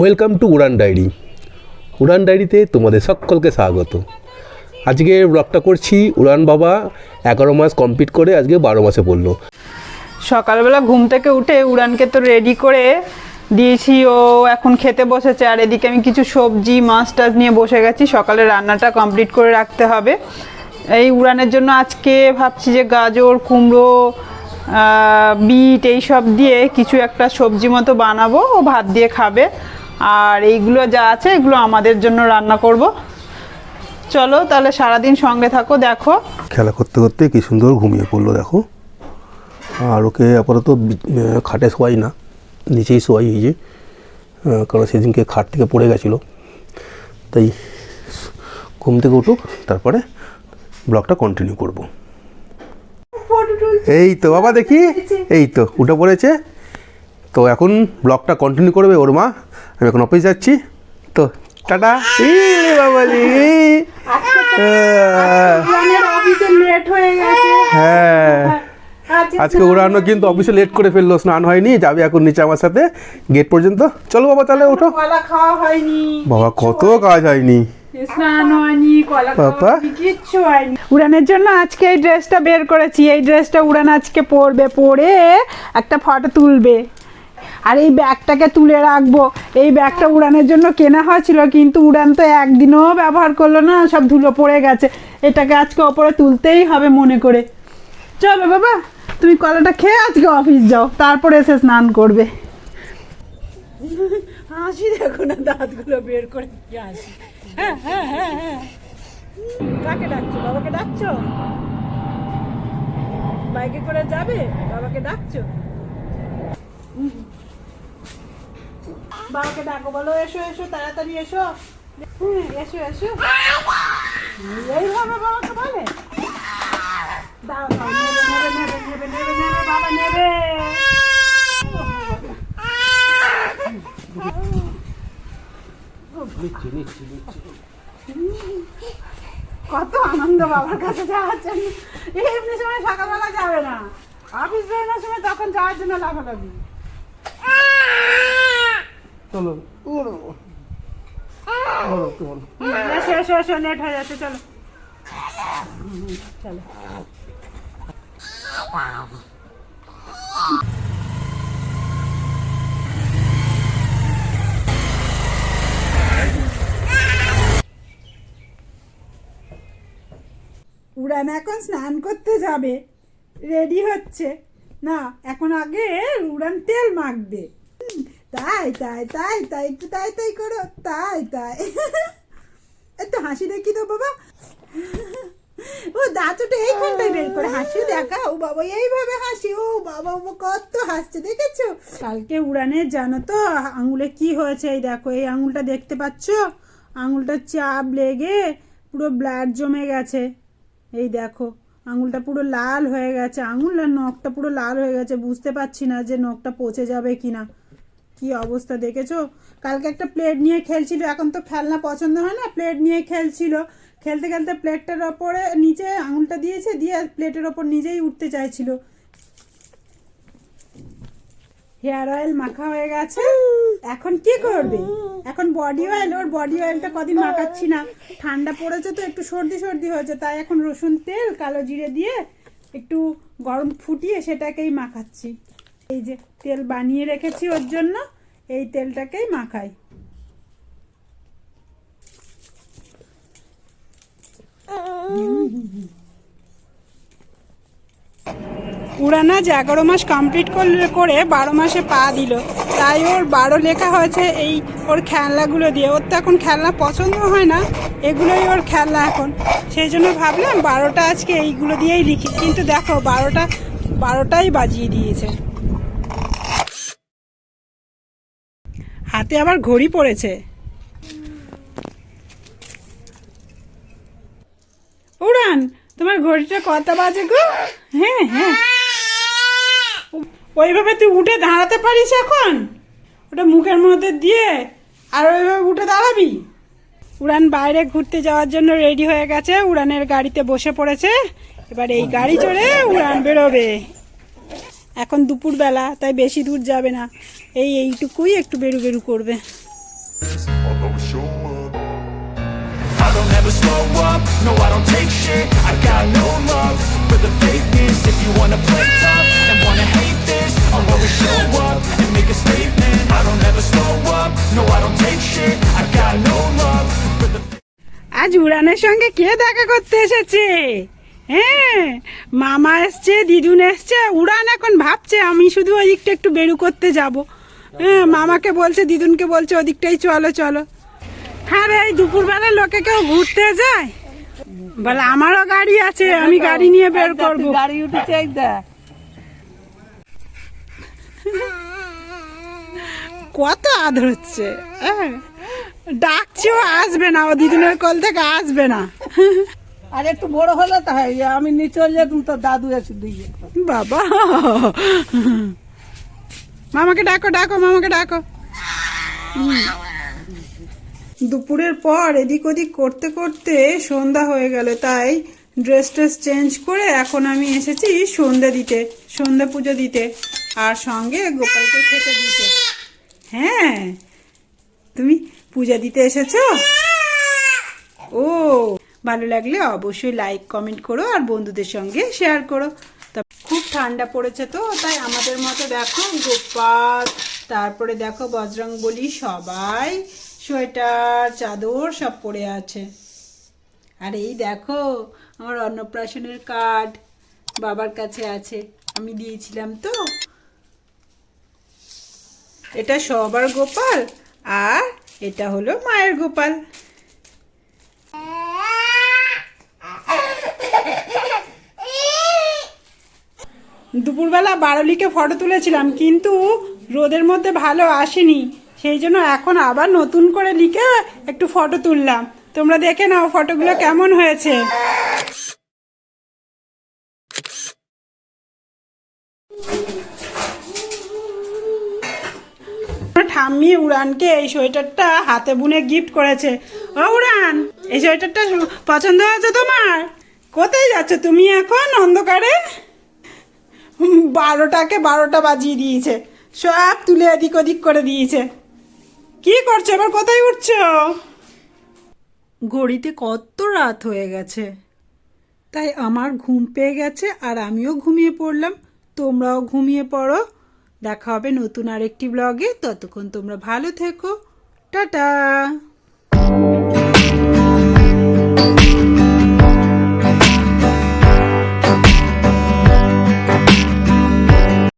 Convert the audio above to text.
Welcome to Uraan diary. Uraan ডায়েরিতে তোমাদের সকলকে স্বাগত। আজকে ব্লগটা করছি উড়ান বাবা, এগারো মাস কমপ্লিট করে আজকে বারো মাসে পড়ল। সকালবেলা ঘুম থেকে উঠে উড়ানকে তো রেডি করে দিয়েছি, ও এখন খেতে বসেছে। আর এদিকে আমি কিছু সবজি, মাছ টাছ নিয়ে বসে গেছি। সকালে রান্নাটা কমপ্লিট করে রাখতে হবে। এই উড়ানের জন্য আজকে ভাবছি যে গাজর, কুমড়ো বিট এইসব দিয়ে কিছু একটা সবজি মতো বানাবো। ও ভাত দিয়ে খাবে। আর এইগুলো যা আছে এগুলো আমাদের জন্য রান্না করব। চলো তাহলে সারাদিন সঙ্গে থাকো দেখো। খেলা করতে করতে কি সুন্দর ঘুমিয়ে পড়ল দেখো। আর ওকে আপাতত খাটে শোয়াই না নিচেই শোয়াই এই যে কারণ সেদিনকে খাট থেকে পড়ে গেছিল। তাই ঘুম থেকে উঠুক তারপরে ব্লগটা কন্টিনিউ করব। এই তো বাবা দেখি। এই তো উঠে পড়েছে। তো এখন ব্লগটা কন্টিনিউ করবে ওর মা আমি এখন অফিস যাচ্ছি। তো টাটা। বাবালি। হয়ে। আজকে উড়ানো কিন্তু অফিসে লেট করে ফেলল স্নান হয়নি যাবে এখন নিচে আমার সাথে গেট পর্যন্ত। চলো বাবা তাহলে ওঠো। খাওয়া হয়নি বাবা কত কাজ। হয়নি। উড়ানের জন্য আজকে এই ড্রেসটা বের করেছি। এই ড্রেসটা উড়ান আজকে পরবে পরে একটা ফটো তুলবে। আর এই ব্যাগটাকে তুলে রাখব। এই ব্যাগটা উড়ানের জন্য কেনা হয়েছিল, কিন্তু উড়ান তো একদিনও ব্যবহার করল না, সব ধুলো পড়ে গেছে। এটাকে আজকে ওপরে তুলতেই হবে মনে করে। চলো বাবা, তুমি কলাটা খেয়ে আজকে অফিস যাও, তারপরে এসে স্নান করবে। হাসি দেখো না, দাঁতগুলো বের করে হ্যাঁ হ্যাঁ হ্যাঁ হ্যাঁ। কাকে ডাকছো? বাবাকে ডাকছো? বাইকে করে যাবে? বাবাকে ডাকছো। বাবাকে ডাকো বলো এসো এসো তাড়াতাড়ি এসো। এসো এসো। এইভাবে বাবাকে বলে। দাঁড়াও, নেবে, নেবে, নেবে, নেবে, নেবে, বাবা নেবে। কত আনন্দ বাবার কাছে যাওয়ার জন্য। এমনি সময় সকালবেলা যাবে না। অফিস বেরোনোর সময় তখন যাওয়ার জন্য লাফালাফি। চলো। এসো এসো এসো লেট হয়ে যাচ্ছে চলো। চলো। উড়ান এখন স্নান করতে যাবে। রেডি হচ্ছে। না এখন আগে উড়ান তেল মাখবে। তাই তাই তাই তাই একটু তাই তাই করো, তাই তাই। একটু হাসি দেখি তো, বাবা। ও, দাঁতটা এইখানটায় বের করে, হাসি দেখা ও বাবা, এইভাবে হাসি, ও, বাবা, ও, কত হাসছে, দেখেছ? কালকে উড়ানে, জানো তো, আঙুলে কি হয়েছে, এই দেখো, এই আঙুলটা দেখতে পাচ্ছ? আঙুলটা চাপ লেগে পুরো ব্লাড জমে গেছে। এই দেখো, আঙুলটা পুরো লাল হয়ে গেছে, আঙুল আর নখটা পুরো লাল হয়ে গেছে, বুঝতে পারছি না যে নখটা পচে যাবে কিনা। কি অবস্থা দেখেছ? কালকে একটা প্লেট নিয়ে খেলছিল, এখন তো খেলনা পছন্দ হয় না প্লেট নিয়ে খেলছিল। খেলতে খেলতে প্লেটটার ওপরে, নিচে আঙুলটা দিয়েছে, দিয়ে প্লেটের ওপর নিজেই উঠতে চাইছিল। হেয়ার অয়েল মাখা হয়ে গেছে। এখন কি করবে? এখন বডি অয়েল ওর বডি অয়েলটা কদিন মাখাচ্ছি না। ঠান্ডা পড়েছে তো, একটু সর্দি সর্দি হয়েছে, তাই এখন রসুন তেল, কালো জিরে দিয়ে একটু গরম ফুটিয়ে সেটাকেই মাখাচ্ছি। এই যে তেল বানিয়ে রেখেছি ওর জন্য, এই তেলটাকেই মাখাই। উড়ানা যে এগারো মাস কমপ্লিট করলে করে বারো মাসে পা দিল, তাই ওর বারো লেখা হয়েছে এই ওর খেলনাগুলো দিয়ে। ওর তো এখন খেলনা পছন্দ হয় না, এগুলোই ওর খেলনা এখন। সেই জন্য ভাবলাম বারোটা আজকে এইগুলো দিয়েই লিখি। কিন্তু দেখো, বারোটা, বারোটাই বাজিয়ে দিয়েছে। হাতে আবার ঘড়ি পড়েছে। উড়ান, তোমার ঘড়িটা কত বাজে গো? হ্যাঁ হ্যাঁ। ওইভাবে তুই উঠে দাঁড়াতে পারিস এখন? ওটা মুখের মধ্যে দিয়ে আর ওইভাবে উঠে দাঁড়াবি? উড়ান বাইরে ঘুরতে যাওয়ার জন্য রেডি হয়ে গেছে। উড়ানের গাড়িতে বসে পড়েছে। এবার এই গাড়ি চড়ে উড়ান বেরোবে। এখন দুপুরবেলা তাই বেশি দূর যাবে না। এই এইটুকুই একটু বেরু বেরু করবে। আজ উড়ানের সঙ্গে কে দেখা করতে এসেছে? হ্যাঁ মামা এসছে দিদুন এসছে উড়ান এখন ভাবছে আমি শুধু ওই দিকটা একটু বেরু করতে যাব। হ্যাঁ মামাকে বলছে দিদুনকে বলছে ওদিকটাই চলো চলো। হ্যাঁ রে এই দুপুরবেলা লোকে কেউ ঘুরতে যায়? বলে আমারও গাড়ি আছে আমি গাড়ি নিয়ে বের করব। গাড়ি উঠেছে এক দেখ। কত আদর হচ্ছে হ্যাঁ। ডাকছেও আসবে না ও দিদুনের কল থেকে আসবে না। আর একটু বড় হলে তাই আমি নিয়ে চলে যেতাম তো দাদু এসে দিয়ে বাবা। মামাকে ডাকো ডাকো, মামাকে ডাকো। দুপুরের পর এদিক ওদিক করতে করতে সন্ধ্যা হয়ে গেল, তাই ড্রেস ট্রেস চেঞ্জ করে এখন আমি এসেছি সন্ধ্যা দিতে, সন্ধ্যা পুজো দিতে, আর সঙ্গে গোপালকে খেতে দিতে। হ্যাঁ তুমি পূজা দিতে এসেছ? ও। ভালো লাগলে অবশ্যই লাইক কমেন্ট করো আর বন্ধুদের সঙ্গে শেয়ার করো। তা খুব ঠান্ডা পড়েছে তো, তাই আমাদের মতো দেখো গোপাল, তারপরে দেখো বজরং বলি সবাই সোয়েটার, চাদর সব পরে আছে। আর এই দেখো আমার অন্নপ্রাশনের কার্ড বাবার কাছে আছে, আমি দিয়েছিলাম তো। এটা সবার গোপাল আর এটা হলো মায়ের গোপাল। দুপুরবেলা বারলিকে ফটো তুলেছিলাম, কিন্তু রোদের মধ্যে ভালো আসেনি। সেই জন্য এখন আবার নতুন করে লিখে একটু ফটো তুললাম। তোমরা দেখে নাও ফটোগুলো কেমন হয়েছে। ঠাম্মি উড়ানকে এই সোয়েটারটা হাতে বুনে গিফট করেছে। ও উড়ান, এই সোয়েটারটা পছন্দ হয়েছে তোমার? কোথায় যাচ্ছ তুমি এখন অন্ধকারে? বারোটাকে বারোটা বাজিয়ে দিয়েছে। সব তুলে এদিক ওদিক করে দিয়েছে। কি করছ? এবার কোথায় উঠছো? ঘড়িতে কত রাত হয়ে গেছে। তাই আমার ঘুম পেয়ে গেছে আর আমিও ঘুমিয়ে পড়লাম। তোমরাও ঘুমিয়ে পড়ো। দেখা হবে নতুন আরেকটি ব্লগে ততক্ষণ তোমরা ভালো থেকো। টাটা!